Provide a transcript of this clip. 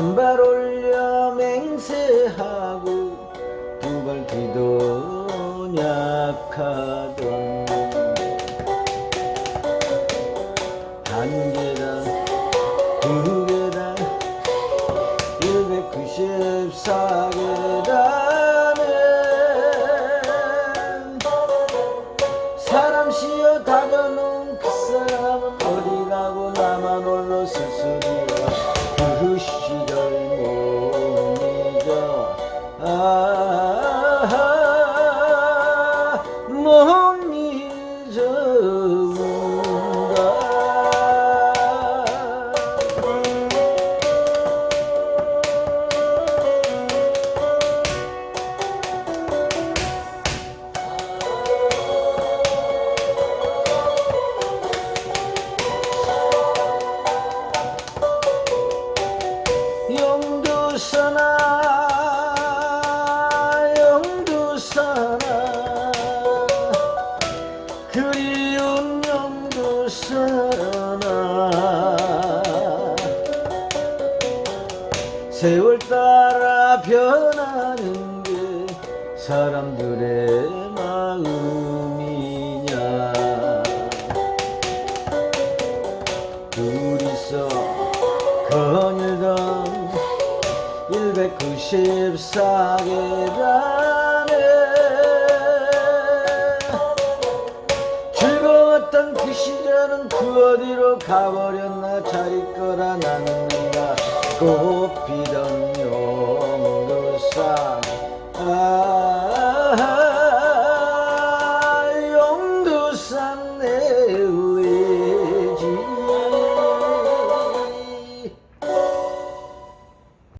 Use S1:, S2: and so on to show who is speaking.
S1: 한발 올려 맹세하고 두 발 뒤도 약하던 계단 194계단에 사람 시어 다려놓은 그 사람은 어디 가고 나만 홀로 쓸쓸히와 그 시절 못 잊어 아, 못 잊어 그리운 영두서나. 세월 따라 변하는 게 사람들의 마음이냐. 둘이서 거닐던 194계단 그 시절은 그 어디로 가버렸나? 자리 거라 나는 내가 꽃피던